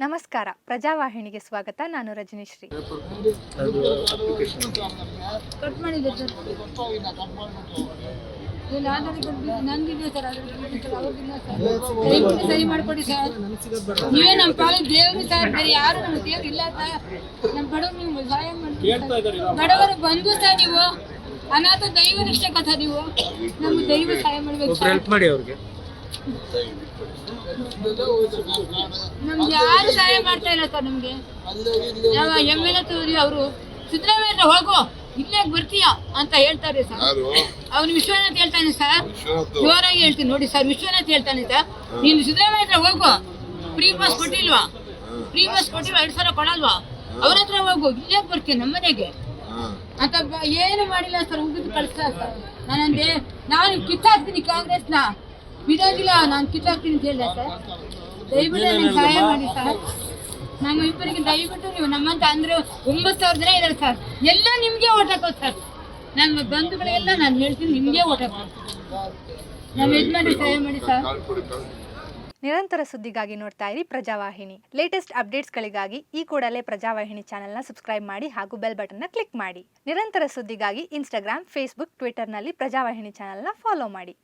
ನಮಸ್ಕಾರ. ಪ್ರಜಾವಾಹಿನಿಗೆ ಸ್ವಾಗತ. ನಾನು ರಜನೀಶ್ರೀ ಸರ್. ಸರ್. ಮಾಡಿಕೊಡಿ ನೀವೇ ನಮ್ಮ ಪಾಲಿಗೆ ದೇವರು ಸರ್ ಬೇರೆ ಯಾರು ನಮ್ಮ ದೇವ್ರು ಇಲ್ಲ ಸರ್ ನಮ್ಮ ಬಡವರು ನಿಮ್ಗೆ ಸಹಾಯ ಮಾಡಿ ಬಡವರು ಬಂದು ಸರ್ ನೀವು ಅನಾಥ ದೈವ ರಕ್ಷಕ ಸರ್ ನೀವು ನಮ್ಗೆ ದೈವ ಸಹಾಯ ಮಾಡ್ಬೇಕು ಹೆಲ್ಪ್ ಮಾಡಿ ಅವ್ರಿಗೆ. ನಮ್ಗೆ ಯಾರು ಸಹಾಯ ಮಾಡ್ತಾ ಇಲ್ಲ ಸರ್ ನಮ್ಗೆ. ಯಾವ ಎಂ ಎಲ್ ಎ ಅವರು. ಸಿದ್ದರಾಮಯ್ಯ ಹೋಗು ಇಲ್ಲೇ ಬರ್ತೀಯ ಅಂತ ಹೇಳ್ತಾರೆ ಸರ್. ಅವನು ವಿಶ್ವನಾಥ್ ಹೇಳ್ತಾನೆ ಸರ್. ಜೋರಾಗಿ ಹೇಳ್ತೀನಿ ನೋಡಿ ಸರ್ ವಿಶ್ವನಾಥ್ ಹೇಳ್ತಾನೆ ಸರ್. ನೀನು ಸಿದ್ದರಾಮಯ್ಯ ಹೋಗು. ಫ್ರೀ ಬಸ್ ಕೊಟ್ಟಿಲ್ವಾ? ಫ್ರೀ ಬಸ್ ಕೊಟ್ಟಿಲ್ವಾ? ಎರಡು ಸಾವಿರ ಕೊಡಲ್ವಾ? ಅವ್ರ ಹತ್ರ ಹೋಗು ಇಲ್ಲೇ ಬರ್ತೀನಿ ನಮ್ಮ ಮನೆಗೆ? ಅಂತ ಏನು ಮಾಡಿಲ್ಲ ಸರ್ ಉಗಿದು ಕಳಿಸ್ತಾ ಸರ್. ನಾನಂದೆ ನಾನು ಕಿತ್ತಾಕ್ತೀನಿ ಕಾಂಗ್ರೆಸ್ನ. ಬಿಡೋದಿಲ್ಲ ನಾನು ಕಿತ್ತಾಕ್ತೀನಿ ಅಂತ ಹೇಳಿದೆ ಸರ್. ದಯವಿಟ್ಟು ನನಗೆ ಸಹಾಯ ಮಾಡಿ ಸರ್. ನಮ್ಮ ಇಬ್ಬರಿಗೆ ದಯವಿಟ್ಟು ನೀವು ನಮ್ಮಂತ ಅಂದ್ರೆ ಒಂಬತ್ತು ಸಾವಿರ ಜನ ಇದ್ದಾರೆ ಸರ್. ಎಲ್ಲ ನಿಮಗೆ ಓಟ್ ಹಾಕೋದು ಸರ್. ನನ್ನ ಬಂಧುಗಳೆಲ್ಲ ನಾನು ಹೇಳ್ತೀನಿ ನಿಮಗೆ ಓಟ್ ಹಾಕೋದು. ನಮ್ಮ ಯಜಮಾನಿ ಸಹಾಯ ಮಾಡಿ ಸರ್. ನಿರಂತರ ಸುದ್ದಿಗಾಗಿ ನೋಡ್ತಾ ಇರಿ ಪ್ರಜಾವಾಹಿನಿ. ಲೇಟೆಸ್ಟ್ ಅಪ್ಡೇಟ್ಸ್ಗಳಿಗಾಗಿ ಈ ಕೂಡಲೇ ಪ್ರಜಾವಾಹಿನಿ ಚಾನೆಲ್ನ ಸಬ್ಸ್ಕ್ರೈಬ್ ಮಾಡಿ ಹಾಗೂ ಬೆಲ್ ಬಟನ್ನ ಕ್ಲಿಕ್ ಮಾಡಿ. ನಿರಂತರ ಸುದ್ದಿಗಾಗಿ ಇನ್ಸ್ಟಾಗ್ರಾಮ್ ಫೇಸ್ಬುಕ್ ಟ್ವಿಟರ್ನಲ್ಲಿ ಪ್ರಜಾವಾಹಿನಿ ಚಾನೆಲ್ನ ಫಾಲೋ ಮಾಡಿ.